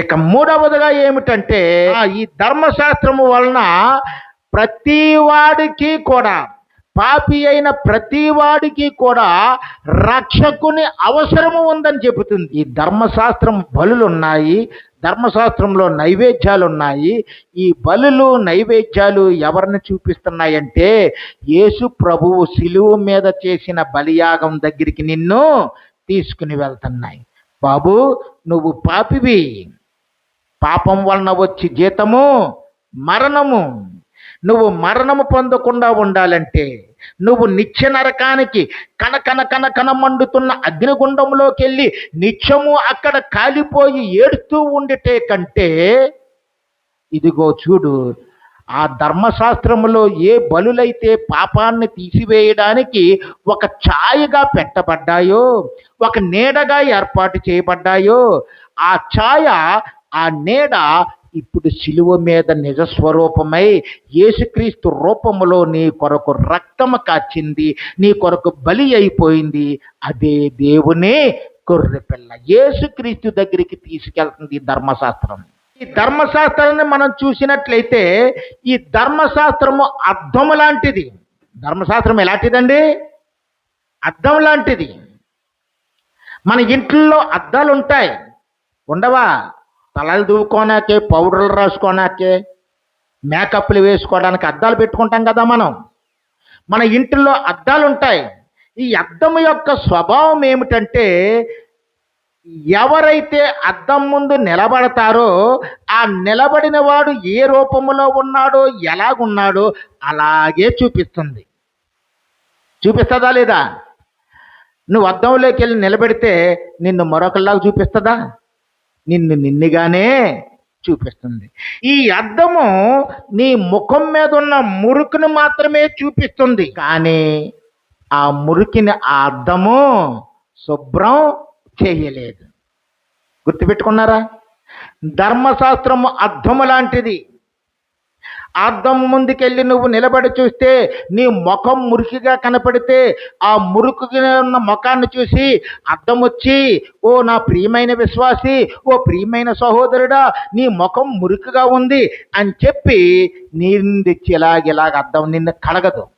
ఇక మూడవదిగా ఏమిటంటే ఈ ధర్మశాస్త్రము వలన ప్రతి వాడికి కూడా పాపి అయిన ప్రతి వాడికి కూడా రక్షకుని అవసరము ఉందని చెబుతుంది. ఈ ధర్మశాస్త్రం బలులు ఉన్నాయి ధర్మశాస్త్రంలో నైవేద్యాలు ఉన్నాయి ఈ బలులు నైవేద్యాలు ఎవరిని చూపిస్తున్నాయంటే యేసు ప్రభువు శిలువ మీద చేసిన బలియాగం దగ్గరికి నిన్ను తీసుకుని వెళ్తున్నాయి. బాబు నువ్వు పాపివి. పాపం వలన వచ్చి జీతము మరణము. నువ్వు మరణము పొందకుండా ఉండాలంటే నువ్వు నిత్య నరకానికి కనకన కనకన మండుతున్న అగ్నిగుండంలోకి వెళ్ళి నిత్యము అక్కడ కాలిపోయి ఏడుస్తూ ఉండితే కంటే ఇదిగో చూడు ఆ ధర్మశాస్త్రములో ఏ బలులైతే పాపాన్ని తీసివేయడానికి ఒక ఛాయగా పెట్టబడ్డాయో ఒక నీడగా ఏర్పాటు చేయబడ్డాయో ఆ ఛాయ ఆ నీడ ఇప్పుడు శిలువ మీద నిజస్వరూపమై యేసుక్రీస్తు రూపములో నీ కొరకు రక్తము కాచింది నీ కొరకు బలి అయిపోయింది. అదే దేవుని గొర్రెపిల్ల యేసుక్రీస్తు దగ్గరికి తీసుకెళ్తుంది ధర్మశాస్త్రం. ఈ ధర్మశాస్త్రాన్ని మనం చూసినట్లయితే ఈ ధర్మశాస్త్రము అర్థము లాంటిది. ధర్మశాస్త్రం ఎలాంటిదండి? అర్థం లాంటిది. మన ఇంట్లో అద్దాలు ఉంటాయి ఉండవా? తలలు దువ్వుకోనాకే పౌడర్లు రాసుకోనాకే మేకప్లు వేసుకోవడానికి అద్దాలు పెట్టుకుంటాం కదా మనం. మన ఇంటిలో అద్దాలు ఉంటాయి ఈ అద్దం యొక్క స్వభావం ఏమిటంటే ఎవరైతే అద్దం ముందు నిలబడతారో ఆ నిలబడిన వాడు ఏ రూపంలో ఉన్నాడో ఎలాగున్నాడో అలాగే చూపిస్తుంది. చూపిస్తుందా లేదా? నువ్వు అద్దంలోకి వెళ్ళి నిలబెడితే నిన్ను మరొకలాగా చూపిస్తుందా? నిన్ను నిన్నుగానే చూపిస్తుంది. ఈ అద్దము నీ ముఖం మీద ఉన్న మురుకును మాత్రమే చూపిస్తుంది. కానీ ఆ మురికిని ఆ అద్దము శుభ్రం చేయలేదు. గుర్తుపెట్టుకున్నారా? ధర్మశాస్త్రము అర్థము లాంటిది. అద్దం ముందుకెళ్ళి నువ్వు నిలబడి చూస్తే నీ ముఖం మురికిగా కనపడితే ఆ మురుకుగా ఉన్న ముఖాన్ని చూసి అద్దం వచ్చి ఓ నా ప్రియమైన విశ్వాసి ఓ ప్రియమైన సహోదరుడా నీ ముఖం మురికిగా ఉంది అని చెప్పి నీరుని తెచ్చి ఇలాగ ఇలాగ అద్దం నిన్ను కడగదు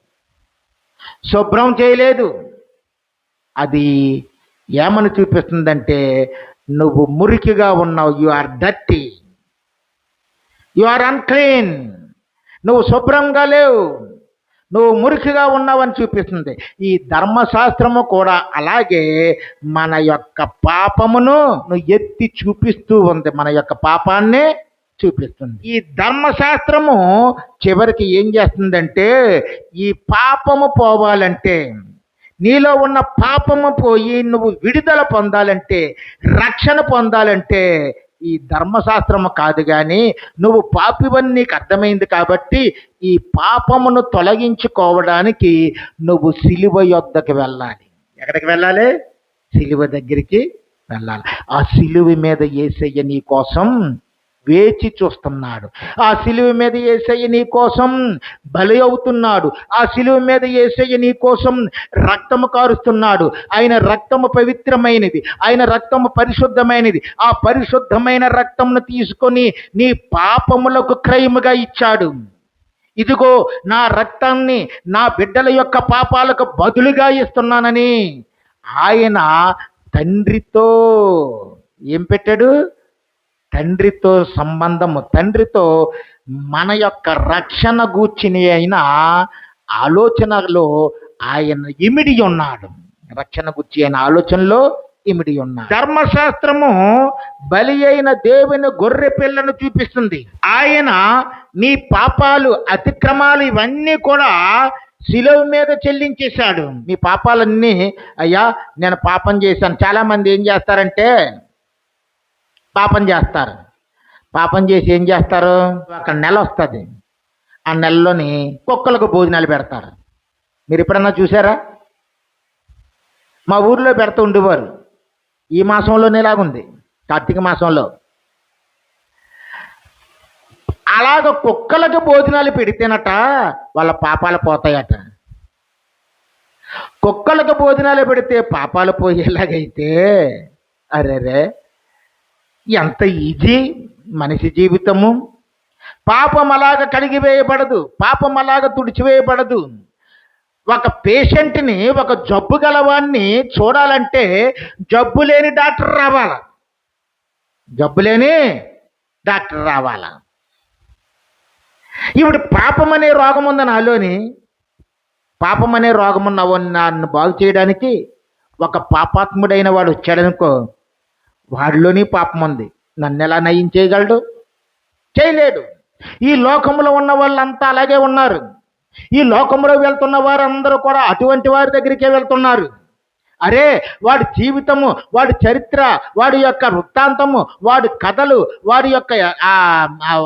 శుభ్రం చేయలేదు. అది ఏమని చూపిస్తుందంటే నువ్వు మురికిగా ఉన్నావు you are dirty you are unclean నువ్వు శుభ్రంగా లేవు. నువ్వు మురికిగా ఉన్నావని చూపిస్తుంది. ఈ ధర్మశాస్త్రము కూడా అలాగే మన యొక్క పాపమును నువ్వు ఎత్తి చూపిస్తూ ఉంది. మన యొక్క పాపాన్ని చూపిస్తుంది. ఈ ధర్మశాస్త్రము చివరికి ఏం చేస్తుందంటే ఈ పాపము పోవాలంటే నీలో ఉన్న పాపము పోయి నువ్వు విడుదల పొందాలంటే రక్షణ పొందాలంటే ఈ ధర్మశాస్త్రము కాదు కానీ నువ్వు పాపివని నీకు అర్థమైంది కాబట్టి ఈ పాపమును తొలగించుకోవడానికి నువ్వు సిలువ యొద్దకు వెళ్ళాలి. ఎక్కడికి వెళ్ళాలి? సిలువ దగ్గరికి వెళ్ళాలి. ఆ సిలువ మీద ఏసయ్య నీ కోసం వేచి చూస్తున్నాడు. ఆ సిలువ మీద ఏసయ్య నీ కోసం బలి అవుతున్నాడు. ఆ సిలువ మీద ఏసయ్య నీ కోసం రక్తము కారుస్తున్నాడు. ఆయన రక్తము పవిత్రమైనది. ఆయన రక్తము పరిశుద్ధమైనది. ఆ పరిశుద్ధమైన రక్తంను తీసుకొని నీ పాపములకు క్రయముగా ఇచ్చాడు. ఇదిగో నా రక్తాన్ని నా బిడ్డల యొక్క పాపాలకు బదులుగా ఇస్తున్నానని ఆయన తండ్రితో ఏం పెట్టాడు? తండ్రితో సంబంధము తండ్రితో మన యొక్క రక్షణ గూర్చిని అయిన ఆలోచనలో ఆయన ఇమిడి ఉన్నాడు. రక్షణ గుర్చి అయిన ఆలోచనలో ఇమిడి ఉన్నాడు. ధర్మశాస్త్రము బలి అయిన దేవుని గొర్రె పిల్లను చూపిస్తుంది. ఆయన నీ పాపాలు అతిక్రమాలు ఇవన్నీ కూడా శిలవు మీద చెల్లించేశాడు. మీ పాపాలన్నీ అయ్యా నేను పాపం చేశాను. చాలామంది ఏం చేస్తారంటే పాపం చేస్తారు. పాపం చేసి ఏం చేస్తారు? ఒక నెల వస్తుంది. ఆ నెలలోని కుక్కలకు భోజనాలు పెడతారు. మీరు ఎప్పుడన్నా చూసారా? మా ఊర్లో పెడుతూ ఉండేవారు. ఈ మాసంలోనే ఇలాగుంది. కార్తీక మాసంలో. అలాగ కుక్కలకు భోజనాలు పెడితేనట వాళ్ళ పాపాలు పోతాయట. కుక్కలకు భోజనాలు పెడితే పాపాలు పోయేలాగైతే అరే ఎంత ఈజీ మనిషి జీవితము. పాపం అలాగ కడిగివేయబడదు పాపం అలాగ తుడిచివేయబడదు. ఒక పేషెంట్ని ఒక జబ్బు గలవాన్ని చూడాలంటే జబ్బు లేని డాక్టర్ రావాల. జబ్బు లేని డాక్టర్ రావాలా. ఇప్పుడు పాపం అనే రోగం ఉంది నాలోని పాపం అనే రోగం ఉన్న వాడిని నన్ను బాగు చేయడానికి ఒక పాపాత్ముడైన వాడు వచ్చాడనుకో వాడిలోని పాపం ఉంది. నన్ను ఎలా నయం చేయగలడు? చేయలేడు. ఈ లోకంలో ఉన్న వాళ్ళంతా అలాగే ఉన్నారు. ఈ లోకంలో వెళ్తున్న వారందరూ కూడా అటువంటి వారి దగ్గరికే వెళ్తున్నారు. అరే వాడి జీవితము వాడి చరిత్ర వాడి యొక్క వృత్తాంతము వాడి కథలు వారి యొక్క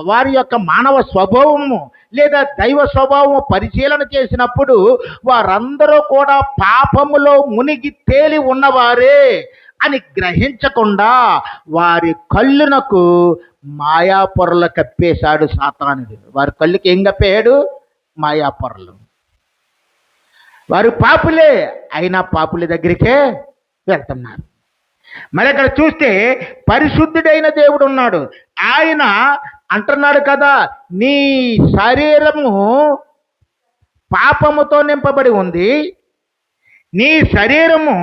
వారి యొక్క మానవ స్వభావము లేదా దైవ స్వభావము పరిశీలన చేసినప్పుడు వారందరూ కూడా పాపములో మునిగి తేలి ఉన్నవారే. అని గ్రహించకుండా వారి కళ్ళునకు మాయాపొరలు కప్పేశాడు సాతానుడు వారి కళ్ళుకి ఏం కప్పేయాడు మాయాపొరలు. వారు పాపులే అయినా పాపుల దగ్గరికే వెళ్తున్నారు. మరి అక్కడ చూస్తే పరిశుద్ధుడైన దేవుడు ఉన్నాడు. ఆయన అంటున్నాడు కదా నీ శరీరము పాపముతో నింపబడి ఉంది. నీ శరీరము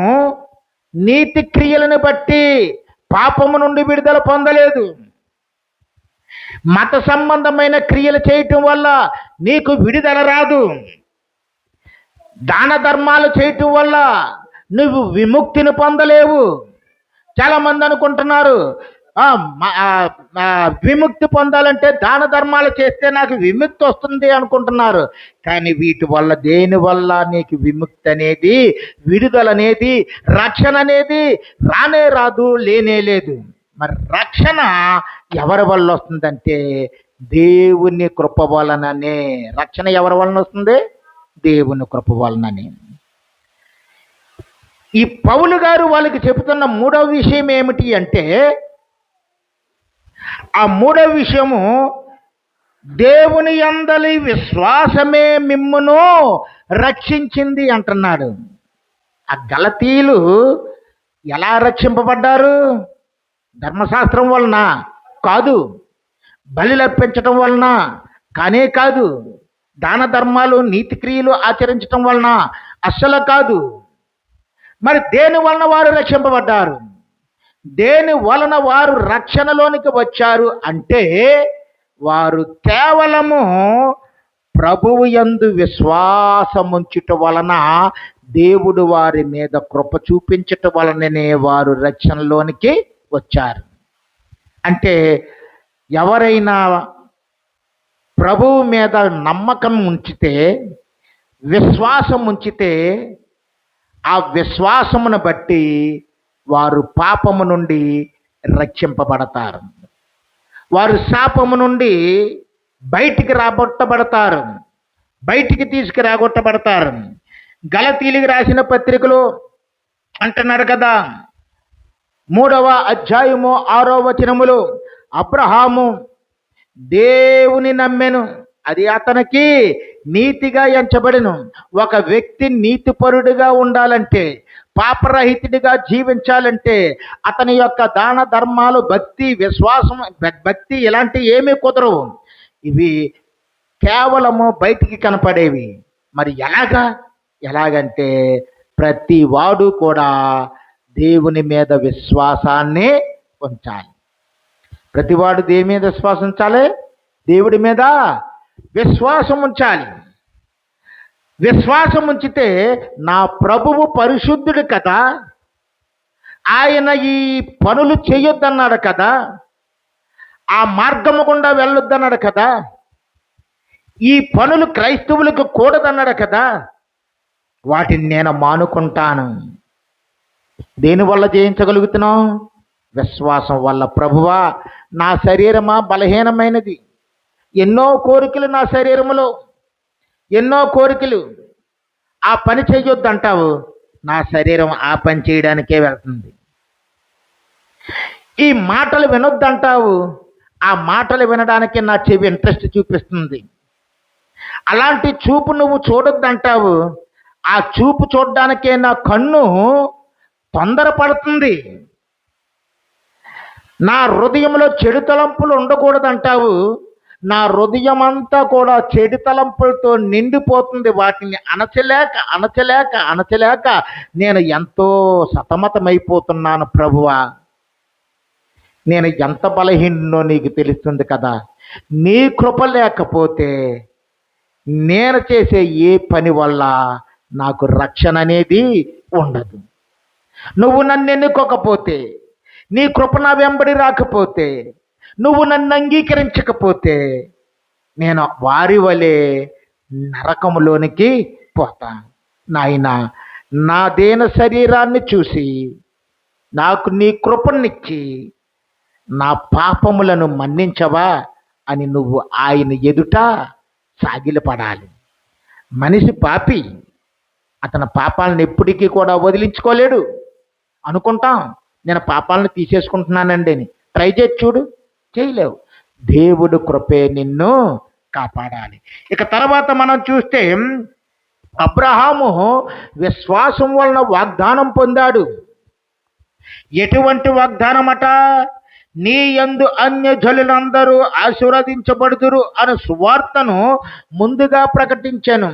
నీతి క్రియలను బట్టి పాపము నుండి విడుదల పొందలేదు. మత సంబంధమైన క్రియలు చేయటం వల్ల నీకు విడుదల రాదు. దాన ధర్మాలు చేయటం వల్ల నువ్వు విముక్తిని పొందలేవు. చాలా మంది అనుకుంటున్నారు విముక్తి పొందాలంటే దాన ధర్మాలు చేస్తే నాకు విముక్తి వస్తుంది అనుకుంటున్నారు. కానీ వీటి వల్ల దేని వల్ల నీకు విముక్తి అనేది విడుదల అనేది రక్షణ అనేది రానే రాదు లేనే లేదు. మరి రక్షణ ఎవరి వల్ల వస్తుందంటే దేవుని కృప వలననే. రక్షణ ఎవరి వలన వస్తుంది? దేవుని కృప వలననే. ఈ పౌలు గారు వాళ్ళకి చెబుతున్న మూడవ విషయం ఏమిటి అంటే ఆ మూడవ విషయము దేవుని అందలి విశ్వాసమే మిమ్మును రక్షించింది అంటున్నాడు. ఆ గలతీలు ఎలా రక్షింపబడ్డారు? ధర్మశాస్త్రం వలన కాదు బలిలర్పించటం వలన కానే కాదు దాన ధర్మాలు నీతి క్రియలు ఆచరించటం వలన అస్సలు కాదు. మరి దేని వలన వారు రక్షింపబడ్డారు? దేని వలన వారు రక్షణలోనికి వచ్చారు అంటే వారు కేవలము ప్రభువు యందు విశ్వాసముంచుట వలన దేవుడు వారి మీద కృప చూపించట వలననే వారు రక్షణలోనికి వచ్చారు. అంటే ఎవరైనా ప్రభువు మీద నమ్మకం ఉంచితే విశ్వాసం ఉంచితే ఆ విశ్వాసమును బట్టి వారు పాపము నుండి రక్షింపబడతారు. వారు శాపము నుండి బయటికి రాబొట్టబడతారు. బయటికి తీసుకురాగొట్టబడతారు గలతీలికి రాసిన పత్రికలో అంటున్నారు కదా మూడవ అధ్యాయము ఆరో వచనములు అబ్రహాము దేవుని నమ్మెను అది అతనికి నీతిగా ఎంచబడిను. ఒక వ్యక్తి నీతిపరుడిగా ఉండాలంటే పాపరహితుడిగా జీవించాలంటే అతని యొక్క దాన ధర్మాలు భక్తి విశ్వాసం భక్తి ఇలాంటి ఏమీ కుదరవు. ఇవి కేవలము బయటికి కనపడేవి. మరి ఎలాగా? ఎలాగంటే ప్రతి వాడు కూడా దేవుని మీద విశ్వాసాన్ని ఉంచాలి. ప్రతివాడు దేని మీద విశ్వాసం ఉంచాలి? దేవుడి మీద విశ్వాసం ఉంచాలి. విశ్వాసం ఉంచితే నా ప్రభువు పరిశుద్ధుడు కదా. ఆయన ఈ పనులు చేయొద్దన్నాడు కదా. ఆ మార్గము గుండా వెళ్ళొద్దన్నాడు కదా. ఈ పనులు క్రైస్తవులకు కూడదన్నాడు కదా. వాటిని నేను మానుకుంటాను. దేనివల్ల జయించగలుగుతున్నాం విశ్వాసం వల్ల ప్రభువా నా శరీరమా బలహీనమైనది. ఎన్నో కోరికలు నా శరీరములో. ఎన్నో కోరికలు. ఆ పని చేయొద్దు అంటావు నా శరీరం ఆ పని చేయడానికే వెళ్తుంది. ఈ మాటలు వినొద్దంటావు. ఆ మాటలు వినడానికి నా చెవి ఇంట్రెస్ట్ చూపిస్తుంది. అలాంటి చూపు నువ్వు చూడొద్దంటావు. ఆ చూపు చూడడానికే నా కన్ను తొందరపడుతుంది. నా హృదయంలో చెడు తలంపులు ఉండకూడదంటావు. నా హృదయం అంతా కూడా చెడు తలంపులతో నిండిపోతుంది. వాటిని అణచలేక అణచలేక అణచలేక నేను ఎంతో సతమతమైపోతున్నాను ప్రభువా. నేను ఎంత బలహీనో నీకు తెలుస్తుంది కదా. నీ కృప లేకపోతే నేను చేసే ఏ పని వల్ల నాకు రక్షణ అనేది ఉండదు. నువ్వు నన్ను ఎన్నుకోకపోతే నీ కృప నా వెంబడి రాకపోతే నువ్వు నన్ను అంగీకరించకపోతే నేను వారి వలె నరకములోనికి పోతా. నాయన నా దేన శరీరాన్ని చూసి నాకు నీ కృపనిచ్చి నా పాపములను మన్నించవా అని నువ్వు ఆయన ఎదుట సాగిలపడాలి. మనిషి పాపి అతని పాపాలను ఎప్పటికీ కూడా వదిలించుకోలేడు. అనుకుంటాం నేను పాపాలను తీసేసుకుంటున్నానండి అని ట్రై చేసి చూడు. చేయలేవు. దేవుడు కృపే నిన్ను కాపాడాలి. ఇక తర్వాత మనం చూస్తే అబ్రహాము విశ్వాసం వలన వాగ్దానం పొందాడు. ఎటువంటి వాగ్దానమట? నీ యందు అన్య జనులందరూ ఆశీర్వదించబడుదురు అనే సువార్తను ముందుగా ప్రకటించాను.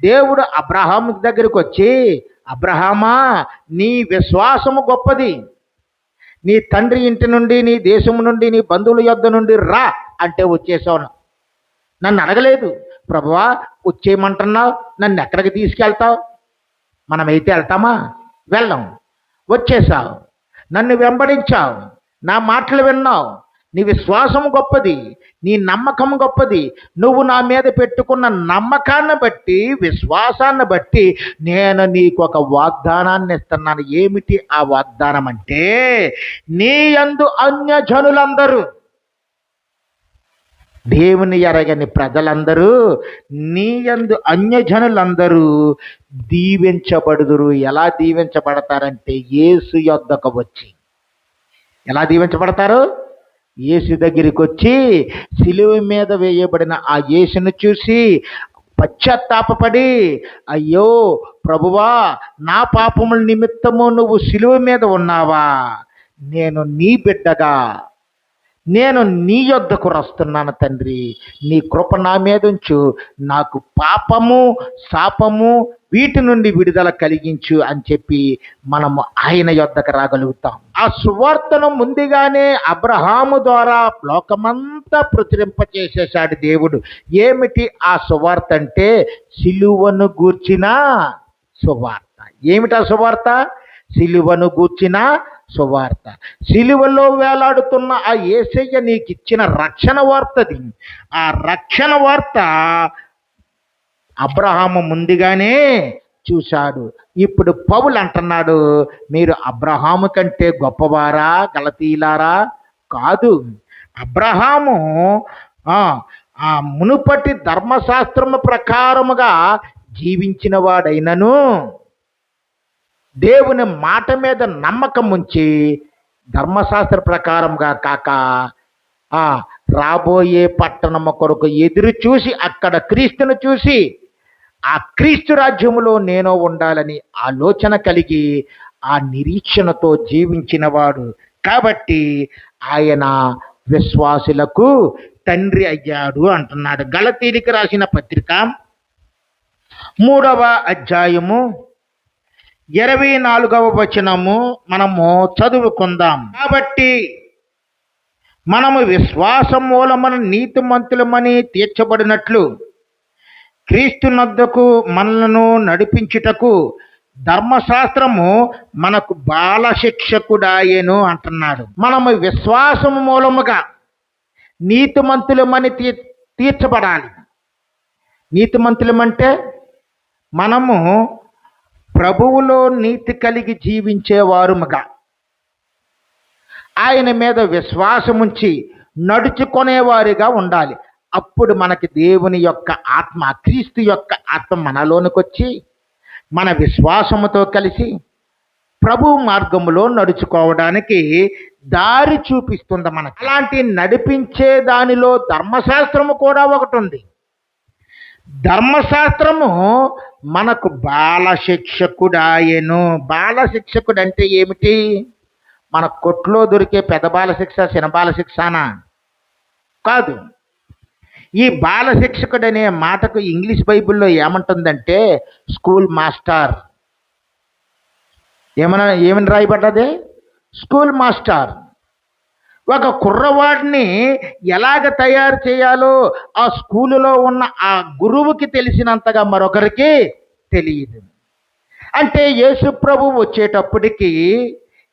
దేవుడు అబ్రహాం దగ్గరికి వచ్చి అబ్రహామా నీ విశ్వాసము గొప్పది. నీ తండ్రి ఇంటి నుండి నీ దేశం నుండి నీ బంధువుల యొద్ద నుండి రా అంటే వచ్చేసాను నన్ను అడగలేదు. ప్రభువా వచ్చేయమంటున్నావు. నన్ను ఎక్కడికి తీసుకెళ్తావు? మనమైతే వెళ్తామా? వెళ్ళం. వచ్చేసావు. నన్ను వెంబడించావు. నా మాటలు విన్నావు. నీ విశ్వాసం గొప్పది నీ నమ్మకం గొప్పది. నువ్వు నా మీద పెట్టుకున్న నమ్మకాన్ని బట్టి విశ్వాసాన్ని బట్టి నేను నీకు ఒక వాగ్దానాన్ని ఇస్తున్నాను. ఏమిటి ఆ వాగ్దానం అంటే నీ యందు అన్యజనులందరూ దేవుని ఎరగని ప్రజలందరూ నీ యందు అన్యజనులందరూ దీవించబడుదురు. ఎలా దీవించబడతారంటే ఏసు యొద్దకు వచ్చి. ఎలా దీవించబడతారు? యేసు దగ్గరికి వచ్చి సిలువ మీద వేయబడిన ఆ యేసును చూసి పశ్చాత్తాపపడి అయ్యో ప్రభువా నా పాపముల నిమిత్తము నువ్వు సిలువ మీద ఉన్నావా? నేను నీ బిడ్డగా. నేను నీ యొద్దకు వస్తున్నాను తండ్రి. నీ కృప నా మీద ఉంచు. నాకు పాపము శాపము వీటి నుండి విడుదల కలిగించు అని చెప్పి మనము ఆయన యొద్దకు రాగలుగుతాం. ఆ సువార్తను ముందుగానే అబ్రహాము ద్వారా లోకమంతా ప్రచురింపచేసేశాడు దేవుడు. ఏమిటి ఆ సువార్త అంటే సిలువను గూర్చిన సువార్త. ఏమిటి ఆ సువార్త? సిలువను గూర్చిన సువార్త. సిలువలో వేలాడుతున్న ఆ ఏసయ్య నీకు ఇచ్చిన రక్షణ వార్తది ఆ రక్షణ వార్త అబ్రహాము ముందుగానే చూశాడు. ఇప్పుడు పౌలు అంటున్నాడు మీరు అబ్రహాము కంటే గొప్పవారా గలతీలారా కాదు. అబ్రహాము ఆ, మునుపటి ధర్మశాస్త్రము ప్రకారముగా జీవించిన వాడైనను. దేవుని మాట మీద నమ్మకం ఉంచి ధర్మశాస్త్ర ప్రకారంగా కాక ఆ రాబోయే పట్టణము కొరకు ఎదురు చూసి అక్కడ క్రీస్తును చూసి ఆ క్రీస్తు రాజ్యములో నేను ఉండాలని ఆలోచన కలిగి ఆ నిరీక్షణతో జీవించినవాడు. కాబట్టి ఆయన విశ్వాసులకు తండ్రి అయ్యాడు అంటున్నాడు. గలతీలికి రాసిన పత్రిక మూడవ అధ్యాయము ఇరవై నాలుగవ వచనము మనము చదువుకుందాం. కాబట్టి మనము విశ్వాసం మూలమన నీతిమంతులమని తీర్చబడినట్లు క్రీస్తునద్దకు మనలను నడిపించుటకు ధర్మశాస్త్రము మనకు బాలశిక్షకుడాయేను అంటున్నాడు. మనము విశ్వాసము మూలముగా నీతిమంతులమని తీ తీర్చబడాలి. నీతిమంతులమంటే మనము ప్రభువులో నీతి కలిగి జీవించేవారుముగా ఆయన మీద విశ్వాసముంచి నడుచుకునేవారిగా ఉండాలి. అప్పుడు మనకి దేవుని యొక్క ఆత్మ క్రీస్తు యొక్క ఆత్మ మనలోనికి వచ్చి మన విశ్వాసముతో కలిసి ప్రభు మార్గములో నడుచుకోవడానికి దారి చూపిస్తుంది మనకి. అలాంటి నడిపించే దానిలో ధర్మశాస్త్రము కూడా ఒకటి ఉంది. ధర్మశాస్త్రము మనకు బాలశిక్షకుడాయను. బాలశిక్షకుడు అంటే ఏమిటి? మన కొట్లో దొరికే పెద్ద బాలశిక్ష చిన్న శిక్షనా కాదు. ఈ బాలశిక్షకుడు అనే మాటకు ఇంగ్లీష్ బైబిల్లో ఏమంటుందంటే స్కూల్ మాస్టర్. ఏమన్నా ఏమని రాయబడ్డది? School master. ఒక కుర్రవాడిని ఎలాగ తయారు చేయాలో ఆ స్కూలులో ఉన్న ఆ గురువుకి తెలిసినంతగా మరొకరికి తెలియదు. అంటే యేసు ప్రభు వచ్చేటప్పటికి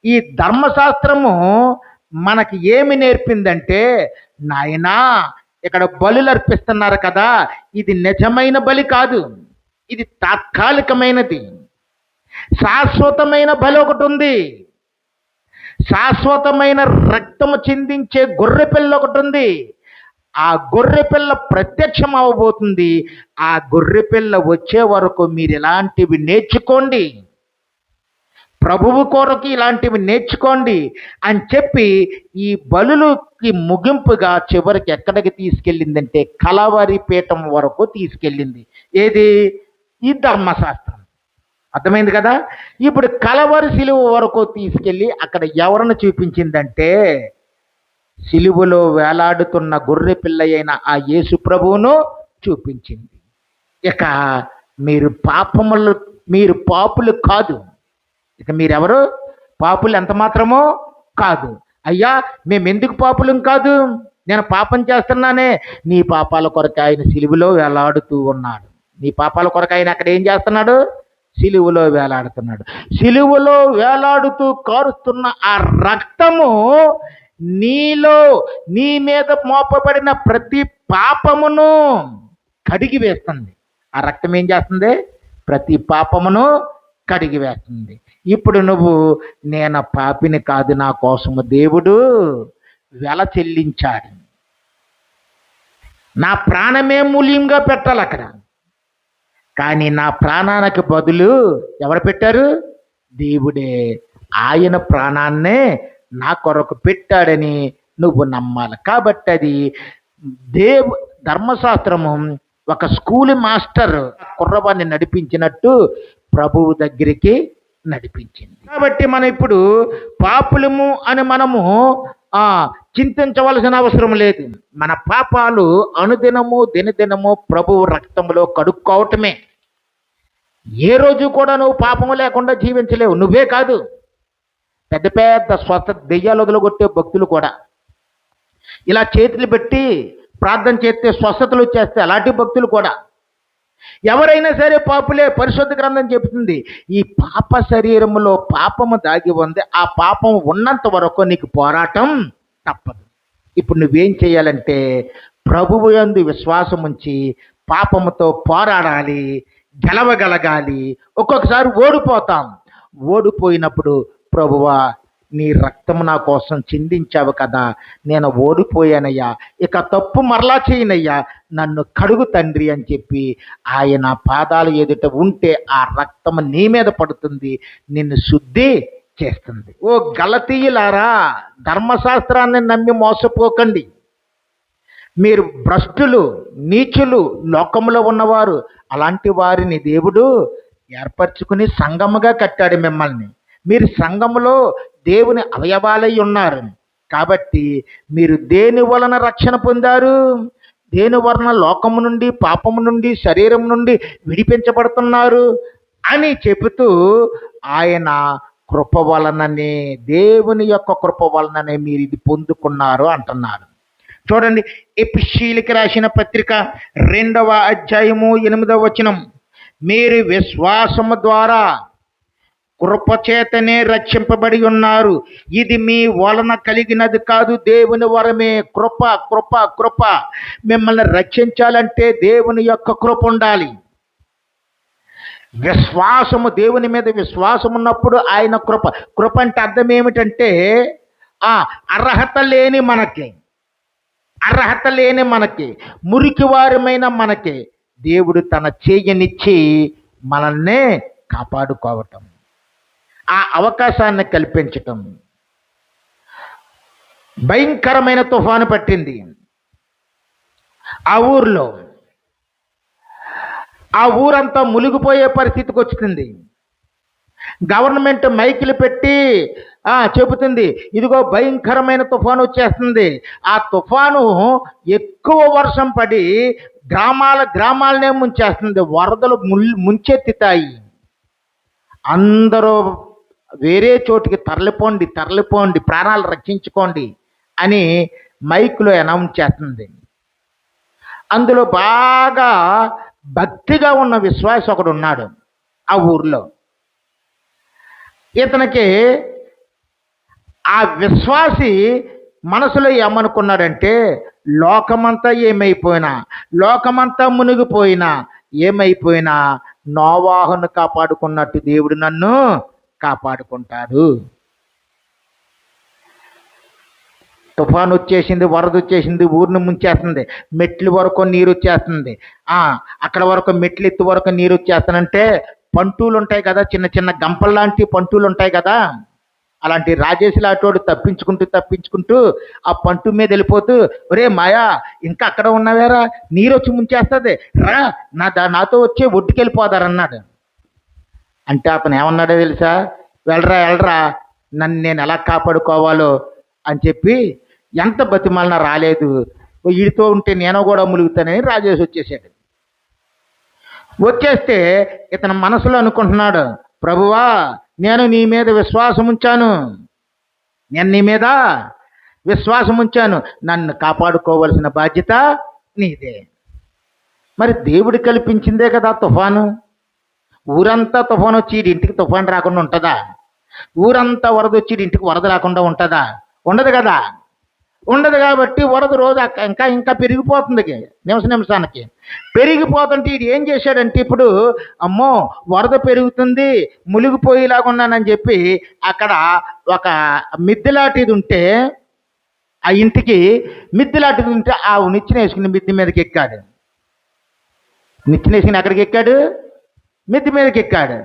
ఈ ధర్మశాస్త్రము మనకి ఏమి నేర్పిందంటే నాయనా ఇక్కడ బలులు అర్పిస్తున్నారు కదా ఇది నిజమైన బలి కాదు ఇది తాత్కాలికమైనది శాశ్వతమైన బలి ఒకటి ఉంది శాశ్వతమైన రక్తము చిందించే గొర్రె పిల్ల ఒకటి ఉంది ఆ గొర్రె పిల్ల ప్రత్యక్షం అవ్వబోతుంది ఆ గొర్రె పిల్ల వచ్చే వరకు మీరు ఇలాంటివి నేర్చుకోండి. ప్రభువు కొరకు ఇలాంటివి నేర్చుకోండి అని చెప్పి ఈ బలులకి ముగింపుగా చివరికి ఎక్కడికి తీసుకెళ్ళిందంటే కలవరి పీఠం వరకు తీసుకెళ్ళింది. ఏది? ఈ ధర్మశాస్త్రం. అర్థమైంది కదా? ఇప్పుడు కలవరి సిలువ వరకు తీసుకెళ్ళి అక్కడ ఎవరిని చూపించిందంటే సిలువలో వేలాడుతున్న గొర్రె పిల్ల అయిన ఆ యేసు ప్రభువును చూపించింది. ఇక మీరు పాపములు మీరు పాపులు కాదు. ఇక మీరెవరు? పాపులు ఎంత మాత్రమో కాదు. అయ్యా మేము ఎందుకు పాపులం కాదు? నేను పాపం చేస్తున్నానే. నీ పాపాల కొరకు ఆయన సిలువలో వేలాడుతూ ఉన్నాడు. నీ పాపాల కొరకు ఆయన అక్కడ ఏం చేస్తున్నాడు? సిలువలో వేలాడుతున్నాడు. సిలువలో వేలాడుతూ కారుస్తున్న ఆ రక్తము నీలో నీ మీద మోపబడిన ప్రతి పాపమును కడిగి వేస్తుంది. ఆ రక్తం ఏం చేస్తుంది? ప్రతి పాపమును కడిగి వేస్తుంది. ఇప్పుడు నువ్వు నేను పాపిని కాదు నా కోసము దేవుడు వెల చెల్లించాడు. నా ప్రాణమే మూల్యంగా పెట్టాలి అక్కడ. కానీ నా ప్రాణానికి బదులు ఎవరు పెట్టారు? దేవుడే. ఆయన ప్రాణాన్నే నా కొరకు పెట్టాడని నువ్వు నమ్మాలి. కాబట్టి అది దేవ్ ధర్మశాస్త్రము ఒక స్కూల్ మాస్టర్ కుర్రవాన్ని నడిపించినట్టు ప్రభువు దగ్గరికి నడిపించింది. కాబట్టి మనం ఇప్పుడు పాపులము అని మనము ఆ చింతించవలసిన అవసరం లేదు. మన పాపాలు అనుదినము దినదినము ప్రభువు రక్తంలో కడుక్కోవటమే. ఏ రోజు కూడా నువ్వు పాపము లేకుండా జీవించలేవు. నువ్వే కాదు. పెద్ద పెద్ద స్వస్థ దెయ్యాలు వదలగొట్టే భక్తులు కూడా. ఇలా చేతులు పెట్టి ప్రార్థన చేస్తే స్వస్థతలు వచ్చేస్తే అలాంటి భక్తులు కూడా. ఎవరైనా సరే పాపులే పరిశుద్ధ గ్రంథం చెబుతుంది ఈ పాప శరీరంలో పాపము దాగి ఉంది ఆ పాపం ఉన్నంత వరకు నీకు పోరాటం తప్పదు. ఇప్పుడు నువ్వేం చేయాలంటే ప్రభువు యందు విశ్వాసం ఉంచి పాపముతో పోరాడాలి గెలవగలగాలి ఒక్కొక్కసారి ఓడిపోతాం. ఓడిపోయినప్పుడు ప్రభువా నీ రక్తం నా కోసం చిందించావు కదా నేను ఓడిపోయానయ్యా. ఇక తప్పు మరలా చేయనయ్యా. నన్ను కడుగు తండ్రి అని చెప్పి ఆయన పాదాలు ఎదుట ఉంటే ఆ రక్తం నీ మీద పడుతుంది నిన్ను శుద్ధి చేస్తుంది. ఓ గలతీయులారా ధర్మశాస్త్రాన్ని నమ్మి మోసపోకండి. మీరు భ్రష్టులు నీచులు లోకంలో ఉన్నవారు అలాంటి వారిని దేవుడు ఏర్పరచుకుని సంగముగా కట్టాడు మిమ్మల్ని. మీరు సంఘములో దేవుని అవయవాలై ఉన్నారు కాబట్టి మీరు దేని వలన రక్షణ పొందారు? దేని వలన లోకము నుండి పాపము నుండి శరీరం నుండి విడిపించబడుతున్నారు? అని చెబుతూ ఆయన కృప వలననే దేవుని యొక్క కృప వలననే మీరు ఇది పొందుకున్నారు అంటున్నారు. చూడండి ఎపిషీలకి రాసిన పత్రిక రెండవ అధ్యాయము ఎనిమిదవ వచనం. మీరు విశ్వాసము ద్వారా కృపచేతనే రక్షింపబడి ఉన్నారు. ఇది మీ వలన కలిగినది కాదు దేవుని వరమే. కృప కృప కృప. మిమ్మల్ని రక్షించాలంటే దేవుని యొక్క కృప ఉండాలి. విశ్వాసము దేవుని మీద విశ్వాసం ఉన్నప్పుడు ఆయన కృప. కృప అంటే అర్థం ఏమిటంటే ఆ అర్హత లేని మనకి. అర్హత లేని మనకి. మురికి వారమైన మనకి. దేవుడు తన చేయనిచ్చి మనల్నే కాపాడుకోవటం. ఆ అవకాశాన్ని కల్పించటం. భయంకరమైన తుఫాను పట్టింది. ఆ ఊర్లో ఆ ఊరంతా మునిగిపోయే పరిస్థితికి వచ్చింది. గవర్నమెంట్ మైకులు పెట్టి చెబుతుంది ఇదిగో భయంకరమైన తుఫాను వచ్చేస్తుంది. ఆ తుఫాను ఎక్కువ వర్షం పడి గ్రామాల గ్రామాలనే ముంచేస్తుంది. వరదలు ముంచెత్తుతాయి. అందరూ వేరే చోటికి తరలిపోండి తరలిపోండి ప్రాణాలు రక్షించుకోండి అని మైక్లో అనౌన్స్ చేస్తుంది. అందులో బాగా భక్తిగా ఉన్న విశ్వాసి ఒకడు ఉన్నాడు ఆ ఊర్లో. ఇతనికి ఆ విశ్వాసి మనసులో ఏమనుకున్నాడంటే లోకమంతా ఏమైపోయినా లోకమంతా మునిగిపోయినా ఏమైపోయినా నోవాహును కాపాడుకున్నట్టు దేవుడు నన్ను కాపాడుకుంటాడు. తుఫాన్ వచ్చేసింది వరద వచ్చేసింది ఊరిని ముంచేస్తుంది మెట్లు వరకు నీరు వచ్చేస్తుంది అక్కడ వరకు మెట్లు ఎత్తు వరకు నీరు వచ్చేస్తానంటే పంటూలు ఉంటాయి కదా చిన్న చిన్న గంపలు లాంటి పంటూలు ఉంటాయి కదా. అలాంటి రాజేష్ లాంటోడు తప్పించుకుంటూ తప్పించుకుంటూ ఆ పంటు మీద వెళ్ళిపోతూ ఒరే మాయా ఇంకా అక్కడ ఉన్నవేరా? నీరు వచ్చి ముంచేస్తుంది. రా నా నాతో వచ్చే ఒడ్డుకెళ్ళిపోదారన్నాడు. అంటే అతను ఏమన్నాడో తెలుసా? వెళ్ళరా వెళ్ళరా నన్ను నేను ఎలా కాపాడుకోవాలో అని చెప్పి ఎంత బతిమాలన రాలేదు. వీడితో ఉంటే నేను కూడా ములుగుతానని రాజేష్ వచ్చేసాడు. వచ్చేస్తే ఇతను మనసులో అనుకుంటున్నాడు ప్రభువా నేను నీ మీద విశ్వాసం ఉంచాను. నేను నీ మీద విశ్వాసం ఉంచాను. నన్ను కాపాడుకోవలసిన బాధ్యత నీదే. మరి దేవుడు కల్పించిందే కదా తుఫాను. ఊరంతా తుఫాన్ వచ్చి ఈడి ఇంటికి తుఫాన్ రాకుండా ఉంటుందా? ఊరంతా వరద వచ్చి ఈడి ఇంటికి వరద రాకుండా ఉంటుందా? ఉండదు కదా? ఉండదు కాబట్టి వరద రోజు అక్క- ఇంకా ఇంకా పెరిగిపోతుంది నిమిష నిమిషానికి. పెరిగిపోతుంటే ఇది ఏం చేశాడంటే ఇప్పుడు అమ్మో వరద పెరుగుతుంది మునిగిపోయేలాగున్నానని చెప్పి అక్కడ ఒక మిద్దెలాంటిది ఉంటే ఆ ఇంటికి మిద్దెలాంటిది ఉంటే ఆ నిచ్చిన వేసుకుని మిద్దె మీదకి ఎక్కాడు. నిచ్చిన వేసుకుని ఎక్కడికి ఎక్కాడు? మిద్ది మీదకి ఎక్కాడు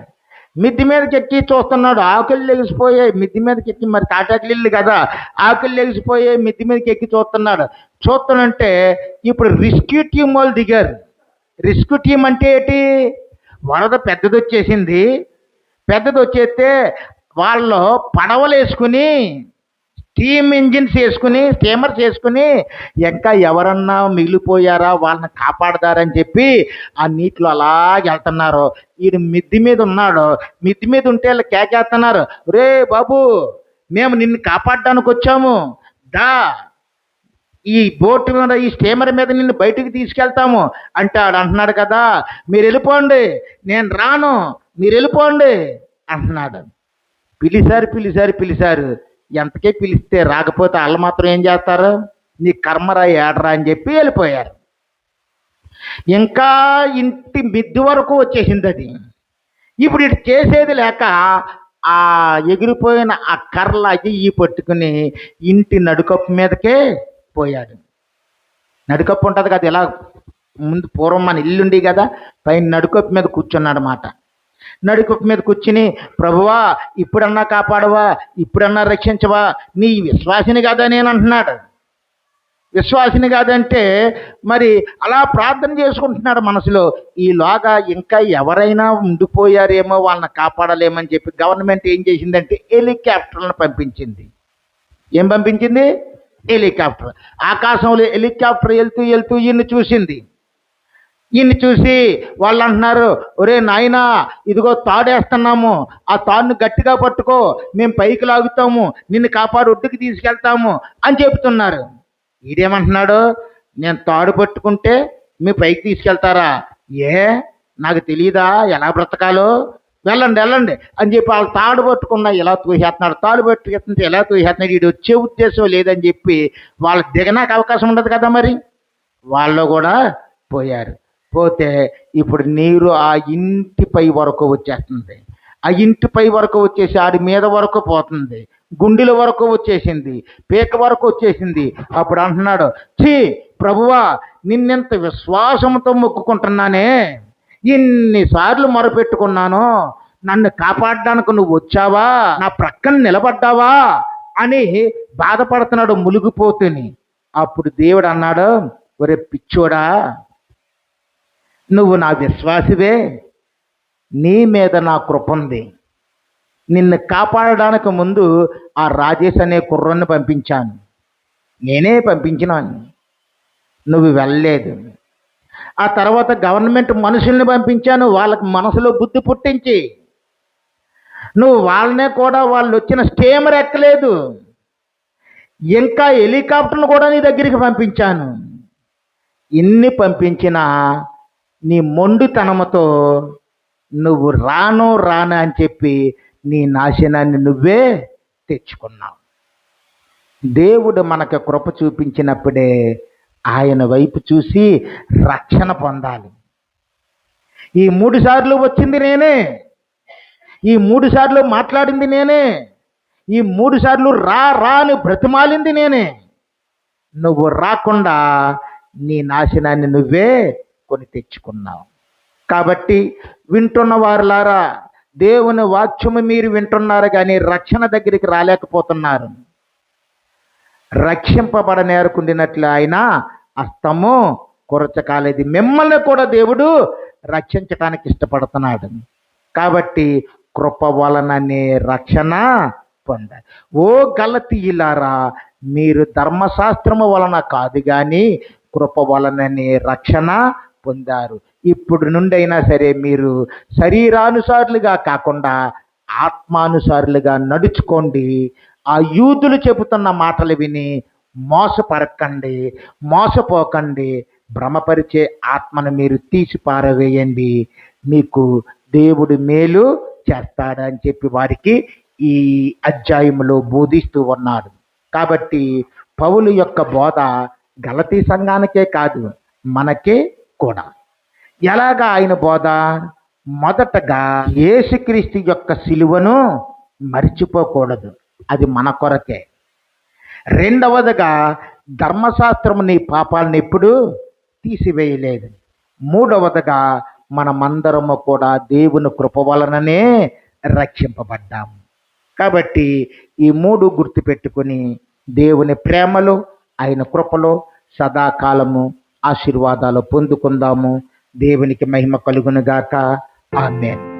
మిద్ది మీదకి ఎక్కి చూస్తున్నాడు ఆకులు లెగిసిపోయాయి మిద్ది మీదకి ఎక్కి మరి తాటాకులు ఇల్లు కదా ఆకులు లెగిసిపోయాయి మిద్ది మీదకి ఎక్కి చూస్తున్నాడు. చూస్తానంటే ఇప్పుడు రెస్క్యూ టీం వాళ్ళు దిగారు. రెస్క్యూ టీం అంటే ఏంటి? వరద పెద్దది వచ్చేసింది పెద్దది వచ్చేస్తే వాళ్ళు పడవలు వేసుకుని స్టీమ్ ఇంజిన్స్ వేసుకుని స్టీమర్స్ వేసుకుని ఇంకా ఎవరన్నా మిగిలిపోయారా? వాళ్ళని కాపాడదారని చెప్పి ఆ నీటిలో అలాగే వెళ్తున్నారు. వీడు మిద్ది మీద ఉన్నాడు. మిద్ది మీద ఉంటే వాళ్ళు కేకేస్తున్నారు. రే బాబు మేము నిన్ను కాపాడడానికి వచ్చాము. దా ఈ బోటు మీద ఈ స్టీమర్ మీద నిన్ను బయటికి తీసుకెళ్తాము. అంటే ఆడు అంటున్నాడు కదా మీరు వెళ్ళిపోండి. నేను రాను. మీరు వెళ్ళిపోండి. అంటున్నాడు. పిలిచారు పిలిచారు పిలిచారు ఎంతకే పిలిస్తే రాకపోతే వాళ్ళు మాత్రం ఏం చేస్తారు? నీ కర్మరా ఏడరా అని చెప్పి వెళ్ళిపోయారు. ఇంకా ఇంటి మిద్ది వరకు వచ్చేసింది అది. ఇప్పుడు ఇటు చేసేది లేక ఆ ఎగిరిపోయిన ఆ కర్రలు అయ్యి ఈ పట్టుకుని ఇంటి నడుకప్పు మీదకే పోయాడు. నడుకప్పు ఉంటుంది కదా ఇలా ముందు పూర్వం మన ఇల్లుండి కదా పైన నడుకప్పు మీద కూర్చున్నాడు మాట నడుకప్పు మీద కూర్చుని ప్రభువా ఇప్పుడన్నా కాపాడవా? ఇప్పుడన్నా రక్షించవా? నీ విశ్వాసిని కదా? నేను అంటున్నాడు. విశ్వాసిని కాదంటే మరి అలా ప్రార్థన చేసుకుంటున్నాడు మనసులో ఈలోగా ఇంకా ఎవరైనా ఉండిపోయారేమో వాళ్ళని కాపాడలేమని చెప్పి గవర్నమెంట్ ఏం చేసిందంటే హెలికాప్టర్లను పంపించింది. ఏం పంపించింది? హెలికాప్టర్. ఆకాశంలో హెలికాప్టర్ వెళ్తూ వెళ్తూ ఈయన్ని చూసింది. ఈయన్ని చూసి వాళ్ళు అంటున్నారు ఒరే నాయనా ఇదిగో తాడేస్తున్నాము. ఆ తాడును గట్టిగా పట్టుకో. మేము పైకి లాగుతాము. నిన్ను కాపాడు ఒడ్డుకి తీసుకెళ్తాము. అని చెబుతున్నారు. ఈడేమంటున్నాడు? నేను తాడు పట్టుకుంటే మీ పైకి తీసుకెళ్తారా? ఏ? నాకు తెలియదా ఎలా బ్రతకాలో? వెళ్ళండి వెళ్ళండి. అని చెప్పి వాళ్ళు తాడు పట్టుకున్నా ఎలా తూహేస్తున్నాడు తాడు పట్టుకుంటే ఎలా తూసేస్తున్నాడు? వీడు వచ్చే ఉద్దేశం లేదని చెప్పి వాళ్ళకి దిగనాక అవకాశం ఉండదు కదా మరి. వాళ్ళు కూడా పోయారు. పోతే ఇప్పుడు నీరు ఆ ఇంటిపై వరకు వచ్చేస్తుంది. ఆ ఇంటిపై వరకు వచ్చేసి ఆడి మీద వరకు పోతుంది. గుండెల వరకు వచ్చేసింది. పీక వరకు వచ్చేసింది. అప్పుడు అంటున్నాడు ఛీ ప్రభువా నిన్నెంత విశ్వాసంతో మొక్కుకుంటున్నానే? ఇన్నిసార్లు మొరపెట్టుకున్నాను? నన్ను కాపాడడానికి నువ్వు వచ్చావా? నా ప్రక్కన నిలబడ్డావా? అని బాధపడుతున్నాడు మునిగిపోతుని. అప్పుడు దేవుడు అన్నాడు ఒరే పిచ్చోడా నువ్వు నా విశ్వాసివే నీ మీద నా కృప ఉంది. నిన్ను కాపాడడానికి ముందు ఆ రాజేష్ అనే కుర్రను పంపించాను. నేనే పంపించినాను. నువ్వు వెళ్ళలేదు. ఆ తర్వాత గవర్నమెంట్ మనుషుల్ని పంపించాను వాళ్ళకి మనసులో బుద్ధి పుట్టించి. నువ్వు వాళ్ళనే కూడా వాళ్ళు వచ్చిన స్టేమర్ ఎక్కలేదు. ఇంకా హెలికాప్టర్లు కూడా నీ దగ్గరికి పంపించాను. ఇన్ని పంపించినా నీ మొండితనముతో నువ్వు రాను రాను అని చెప్పి నీ నాశనాన్ని నువ్వే తెచ్చుకున్నావు. దేవుడు మనకు కృప చూపించినప్పుడే ఆయన వైపు చూసి రక్షణ పొందాలి. ఈ మూడు సార్లు వచ్చింది నేనే. ఈ మూడు సార్లు మాట్లాడింది నేనే. ఈ మూడు సార్లు రా రా అని బ్రతిమాలింది నేనే. నువ్వు రాకుండా నీ నాశనాన్ని నువ్వే కొని తెచ్చుకున్నాం. కాబట్టి వింటున్న వారులారా దేవుని వాక్యము మీరు వింటున్నారు కానీ రక్షణ దగ్గరికి రాలేకపోతున్నారు. రక్షింపబడనేరుకుండినట్లు ఆయన అస్తము కొరచకాలేదు మిమ్మల్ని కూడా దేవుడు రక్షించటానికి ఇష్టపడుతున్నాడు. కాబట్టి కృప వలననే రక్షణ పొందారు ఓ గలతీయులారా మీరు ధర్మశాస్త్రము వలన కాదు కానీ కృప వలననే రక్షణ పొందారు. ఇప్పుడు నుండైనా సరే మీరు శరీరానుసారులుగా కాకుండా ఆత్మానుసారులుగా నడుచుకోండి. ఆ యూదులు చెబుతున్న మాటలు విని మోసపరకండి మోసపోకండి. భ్రమపరిచే ఆత్మను మీరు తీసి పారవేయండి మీకు దేవుడు మేలు చేస్తాడని చెప్పి వారికి ఈ అధ్యాయంలో బోధిస్తూ ఉన్నాడు కాబట్టి పౌలు యొక్క బోధ గలతీ సంఘానికే కాదు మనకే కూడా ఎలాగా ఆయన బోధ? మొదటగా యేసుక్రీస్తు యొక్క సిలువను మరిచిపోకూడదు. అది మన కొరకే. రెండవదిగా ధర్మశాస్త్రము నీ పాపాలను ఎప్పుడు తీసివేయలేదు. మూడవదిగా మనమందరము కూడా దేవుని కృప వలననే రక్షింపబడ్డాము. కాబట్టి ఈ మూడు గుర్తుపెట్టుకొని దేవుని ప్రేమలో ఆయన కృపలో సదాకాలము ఆశీర్వాదాలు పొందుకుందాము. దేవునికి మహిమ కలుగునుగాక. ఆమెన్.